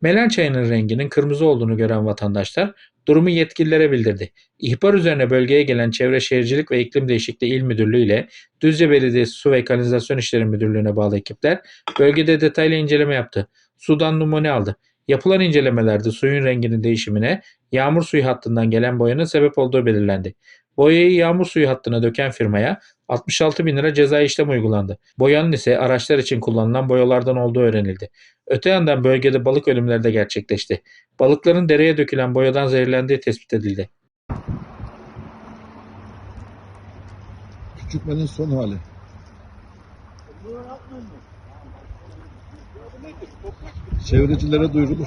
Melen çayının renginin kırmızı olduğunu gören vatandaşlar durumu yetkililere bildirdi. İhbar üzerine bölgeye gelen Çevre Şehircilik ve İklim Değişikliği İl Müdürlüğü ile Düzce Belediyesi Su ve Kanalizasyon İşleri Müdürlüğü'ne bağlı ekipler bölgede detaylı inceleme yaptı. Sudan numune aldı. Yapılan incelemelerde suyun renginin değişimine yağmur suyu hattından gelen boyanın sebep olduğu belirlendi. Boyayı yağmur suyu hattına döken firmaya 66 bin lira ceza işlem uygulandı. Boyanın ise araçlar için kullanılan boyalardan olduğu öğrenildi. Öte yandan bölgede balık ölümleri de gerçekleşti. Balıkların dereye dökülen boyadan zehirlendiği tespit edildi. Küçükmenin son hali. Çevrecilere duyurulur.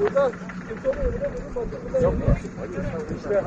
Yok. İşte